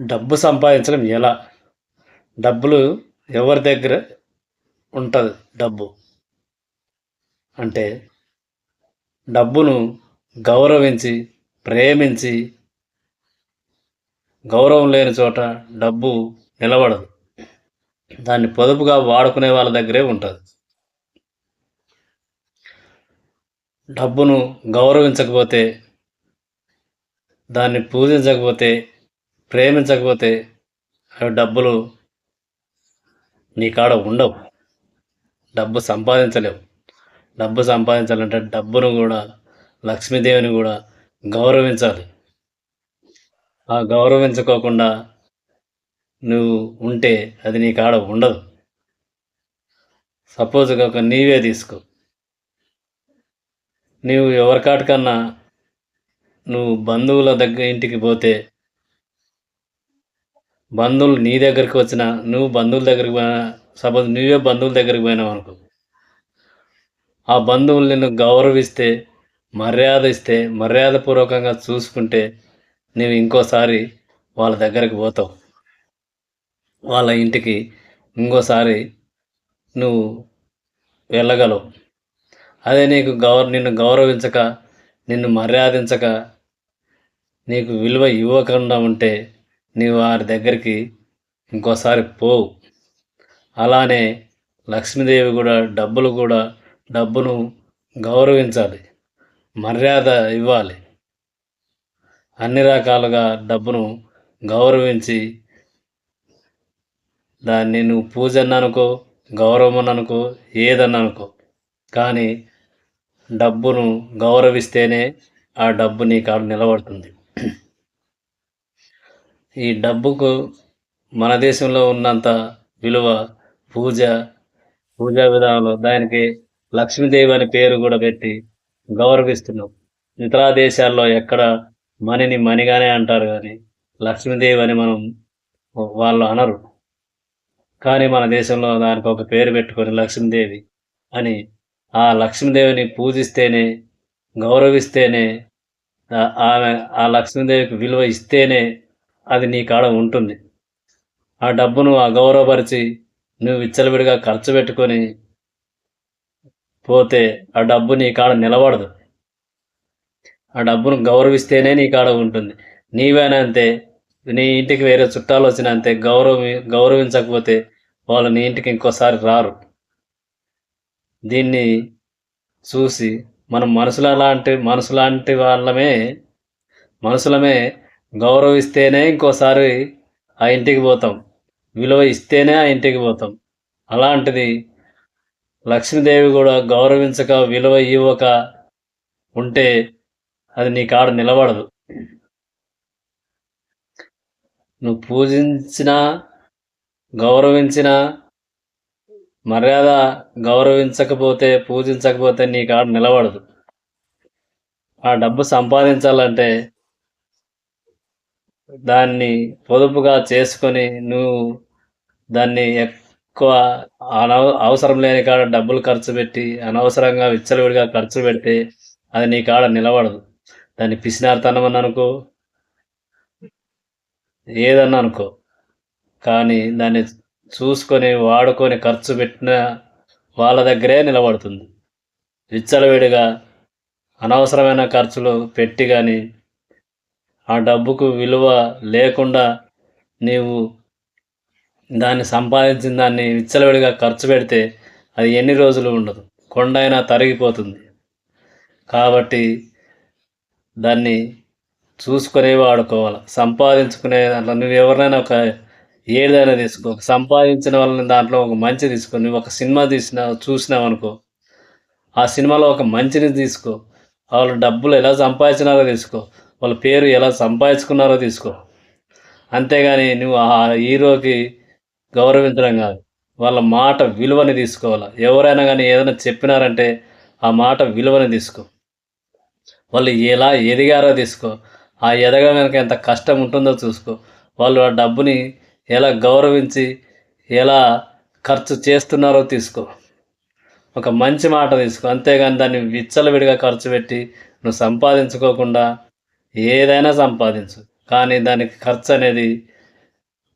డబ్బు సంపాదించడం ఎలా? డబ్బులు ఎవరి దగ్గర ఉంటుంది డబ్బు? అంటే డబ్బును గౌరవించి ప్రేమించి గౌరవం లేని చోట డబ్బు నిలబడదు. దాన్ని పొదుపుగా వాడుకునే వాళ్ళ దగ్గరే ఉంటుంది. డబ్బును గౌరవించకపోతే దాన్ని పూజించకపోతే ప్రేమించకపోతే అవి డబ్బులు నీ కాడ ఉండవు. డబ్బు సంపాదించలేవు. డబ్బు సంపాదించాలంటే డబ్బును కూడా లక్ష్మీదేవిని కూడా గౌరవించాలి. ఆ గౌరవించుకోకుండా నువ్వు ఉంటే అది నీ కాడ ఉండదు. సపోజ్గా ఒక నీవే తీసుకో. నువ్వు ఎవరికాటికన్నా నువ్వు బంధువుల దగ్గర ఇంటికి పోతే బంధువులు నీ దగ్గరికి వచ్చిన నువ్వు బంధువుల దగ్గరికి పోయినా సపోజ్ నువ్వే బంధువుల దగ్గరికి పోయినావు అనుకో. ఆ బంధువులు నిన్ను గౌరవిస్తే మర్యాద ఇస్తే మర్యాదపూర్వకంగా చూసుకుంటే నువ్వు ఇంకోసారి వాళ్ళ దగ్గరికి పోతావు. వాళ్ళ ఇంటికి ఇంకోసారి నువ్వు వెళ్ళగలవు. అదే నీకు గౌర నిన్ను గౌరవించక నిన్ను మర్యాదించక నీకు విలువ ఇవ్వకుండా ఉంటే నీవు వారి దగ్గరికి ఇంకోసారి పోవు. అలానే లక్ష్మీదేవి కూడా డబ్బులు కూడా డబ్బును గౌరవించాలి. మర్యాద ఇవ్వాలి. అన్ని రకాలుగా డబ్బును గౌరవించి దాన్ని నువ్వు పూజ అన్ననుకో గౌరవం అనుకో ఏదన్నా అనుకో కానీ డబ్బును గౌరవిస్తేనే ఆ డబ్బు నీ కాడ నిలబడుతుంది. ఈ డబ్బుకు మన దేశంలో ఉన్నంత విలువ పూజ పూజా విధానంలో దానికి లక్ష్మీదేవి అనే పేరు కూడా పెట్టి గౌరవిస్తున్నాం. ఇతర దేశాల్లో ఎక్కడ మనీని మనిగానే అంటారు కానీ లక్ష్మీదేవి అని మనం వాళ్ళు అనరు. కానీ మన దేశంలో దానికి ఒక పేరు పెట్టుకొని లక్ష్మీదేవి అని ఆ లక్ష్మీదేవిని పూజిస్తేనే గౌరవిస్తేనే ఆమె ఆ లక్ష్మీదేవికి విలువ ఇస్తేనే అది నీ కాడ ఉంటుంది. ఆ డబ్బును అగౌరవపరిచి నువ్వు విచ్చలవిడిగా ఖర్చు పెట్టుకొని పోతే ఆ డబ్బు నీ కాడ నిలబడదు. ఆ డబ్బును గౌరవిస్తేనే నీ కాడ ఉంటుంది. నీవేనంతే నీ ఇంటికి వేరే చుట్టాలు వచ్చిన అంతే గౌరవ గౌరవించకపోతే వాళ్ళు నీ ఇంటికి ఇంకోసారి రారు. దీన్ని చూసి మనం మనుషుల లాంటి మనుషులాంటి వాళ్ళమే మనుషులమే గౌరవిస్తేనే ఇంకోసారి ఆ ఇంటికి పోతాం. విలువ ఇస్తేనే ఆ ఇంటికి పోతాం. అలాంటిది లక్ష్మీదేవి కూడా గౌరవించక విలువ ఇవ్వక ఉంటే అది నీ కాడ నిలబడదు. నువ్వు పూజించినా గౌరవించినా మర్యాద గౌరవించకపోతే పూజించకపోతే నీ కాడ నిలబడదు. ఆ డబ్బు సంపాదించాలంటే దాన్ని పొదుపుగా చేసుకొని నువ్వు దాన్ని ఎక్కువ అనవ అవసరం లేని కాడ డబ్బులు ఖర్చు పెట్టి అనవసరంగా విచ్చలవిడిగా ఖర్చు పెడితే అది నీ కాడ నిలబడదు. దాన్ని పిసినార్తనం అని అనుకో ఏదన్నా అనుకో. కానీ దాన్ని చూసుకొని వాడుకొని ఖర్చు పెట్టిన వాళ్ళ దగ్గరే నిలబడుతుంది. విచ్చలవిడిగా అనవసరమైన ఖర్చులు పెట్టి కానీ ఆ డబ్బుకు విలువ లేకుండా నీవు దాన్ని సంపాదించిన దాన్ని విచ్చలవిడిగా ఖర్చు పెడితే అది ఎన్ని రోజులు ఉండదు. కొండ అయినా తరిగిపోతుంది. కాబట్టి దాన్ని చూసుకునే వాడుకోవాలి సంపాదించుకునే దాంట్లో నువ్వు ఎవరినైనా ఒక ఏదైనా తీసుకో. సంపాదించిన వాళ్ళని దాంట్లో ఒక మంచి తీసుకో. నువ్వు ఒక సినిమా తీసిన చూసినావు అనుకో. ఆ సినిమాలో ఒక మంచిని తీసుకో. వాళ్ళు డబ్బులు ఎలా సంపాదించినారో తీసుకో. వాళ్ళ పేరు ఎలా సంపాదించుకున్నారో తీసుకో. అంతేగాని నువ్వు ఆ హీరోకి గౌరవించడం కాదు. వాళ్ళ మాట విలువని తీసుకోవాలి. ఎవరైనా కానీ ఏదైనా చెప్పినారంటే ఆ మాట విలువని తీసుకో. వాళ్ళు ఎలా ఎదిగారో తీసుకో. ఆ ఎదగ వెనక ఎంత కష్టం ఉంటుందో చూసుకో. వాళ్ళు ఆ డబ్బుని ఎలా గౌరవించి ఎలా ఖర్చు చేస్తున్నారో తీసుకో. ఒక మంచి మాట తీసుకో. అంతేగాని దాన్ని విచ్చలవిడిగా ఖర్చు పెట్టి నువ్వు సంపాదించుకోకుండా ఏదైనా సంపాదించు. కానీ దానికి ఖర్చు అనేది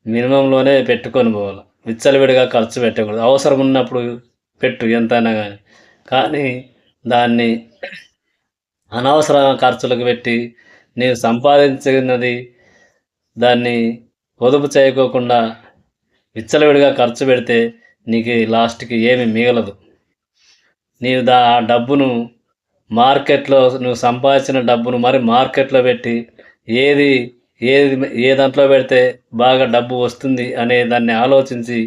మినిమంలోనే పెట్టుకొని పోవాలి. విచ్చలవిడిగా ఖర్చు పెట్టకూడదు. అవసరం ఉన్నప్పుడు పెట్టు ఎంతైనా కానీ కానీ దాన్ని అనవసర ఖర్చులకు పెట్టి నీవు సంపాదించినది దాన్ని పొదుపు చేయకోకుండా విచ్చలవిడిగా ఖర్చు పెడితే నీకు లాస్ట్కి ఏమి మిగలదు. నీవు దా ఆ డబ్బును మార్కెట్లో నువ్వు సంపాదించిన డబ్బును మరి మార్కెట్లో పెట్టి ఏది ఏది ఏ దాంట్లో పెడితే బాగా డబ్బు వస్తుంది అనే దాన్ని ఆలోచించి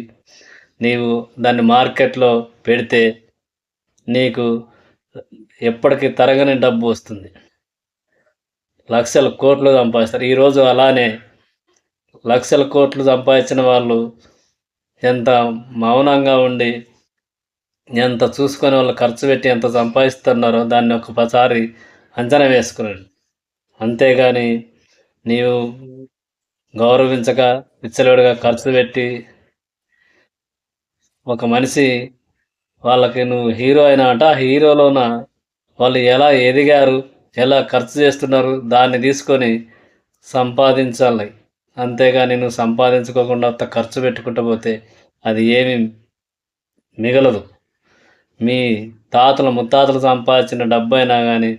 నీవు దాన్ని మార్కెట్లో పెడితే నీకు ఎప్పటికీ తరగని డబ్బు వస్తుంది. లక్షల కోట్లు సంపాదిస్తారు. ఈరోజు అలానే లక్షల కోట్లు సంపాదించిన వాళ్ళు ఎంత మౌనంగా ఉండి ఎంత చూసుకొని వాళ్ళు ఖర్చు పెట్టి ఎంత సంపాదిస్తున్నారో దాన్ని ఒకసారి అంచనా వేసుకున్నాడు అంతేగాని నీవు గౌరవించక విచ్చలవిడిగా ఖర్చు పెట్టి ఒక మనిషి వాళ్ళకి నువ్వు హీరో అయినాట ఆ హీరోలోన వాళ్ళు ఎలా ఎదిగారు ఎలా ఖర్చు చేస్తున్నారు దాన్ని తీసుకొని సంపాదించాలి. అంతేగాని నువ్వు సంపాదించుకోకుండా అంత ఖర్చు పెట్టుకుంటూ పోతే అది ఏమి మిగలదు. మీ తాతలు ముత్తాతలు సంపాదించిన డబ్బు అయినా కానీ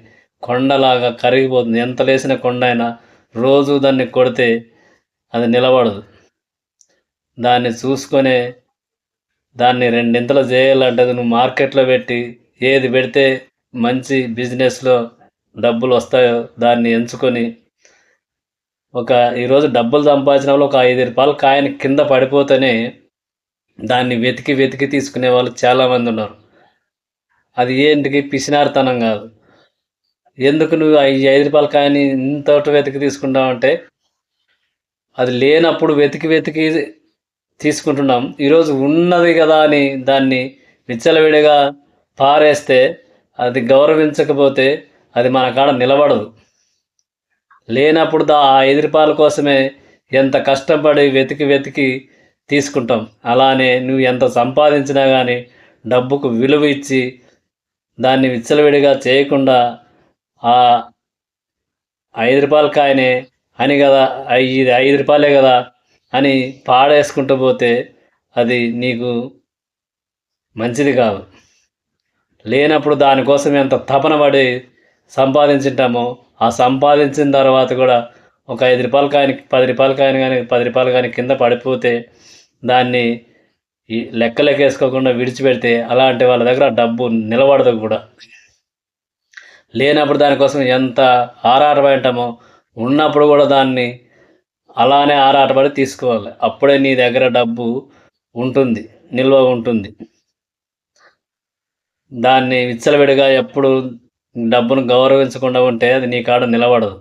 కొండలాగా కరిగిపోతుంది. ఎంత లేసిన కొండ అయినా రోజు దాన్ని కొడితే అది నిలబడదు. దాన్ని చూసుకొనే దాన్ని రెండింతలు చేయాలంటే నువ్వు మార్కెట్లో పెట్టి ఏది పెడితే మంచి బిజినెస్లో డబ్బులు వస్తాయో దాన్ని ఎంచుకొని ఒక ఈరోజు డబ్బులు సంపాదించిన వాళ్ళు ఒక ఐదు రూపాయలు కాయని కింద పడిపోతేనే దాన్ని వెతికి వెతికి తీసుకునే వాళ్ళు చాలామంది ఉన్నారు. అది ఏంటికి? పిసినారితనం కాదు. ఎందుకు నువ్వు ఈ ఐదు రూపాయలు కానీ ఇంత వెతికి తీసుకుంటావంటే అది లేనప్పుడు వెతికి వెతికి తీసుకుంటున్నాం. ఈరోజు ఉన్నది కదా అని దాన్ని విచ్చలవిడిగా పారేస్తే అది గౌరవించకపోతే అది మన కాడ నిలబడదు. లేనప్పుడు దా ఆ ఐదు రూపాయల కోసమే ఎంత కష్టపడి వెతికి వెతికి తీసుకుంటాం. అలానే నువ్వు ఎంత సంపాదించినా కానీ డబ్బుకు విలువ ఇచ్చి దాన్ని విచ్చలవిడిగా చేయకుండా ఆ ఐదు రూపాయల కాయనే అని కదా ఇది ఐదు రూపాయలే కదా అని పాడేసుకుంటూ పోతే అది నీకు మంచిది కాదు. లేనప్పుడు దానికోసం ఎంత తపన పడి సంపాదించుంటామో ఆ సంపాదించిన తర్వాత కూడా ఒక ఐదు రూపాయల కాయని పది రూపాయల కాయని కానీ పది రూపాయలు కానీ కింద పడిపోతే దాన్ని ఈ లెక్కలకి వేసుకోకుండా విడిచిపెడితే అలాంటి వాళ్ళ దగ్గర డబ్బు నిలబడదు కూడా. లేనప్పుడు దానికోసం ఎంత ఆరాటపడటమో ఉన్నప్పుడు కూడా దాన్ని అలానే ఆరాటపడి తీసుకోవాలి. అప్పుడే నీ దగ్గర డబ్బు ఉంటుంది నిల్వ ఉంటుంది. దాన్ని విచ్చలవిడిగా ఎప్పుడు డబ్బును గౌరవించకుండా ఉంటే అది నీ కాడ నిలబడదు.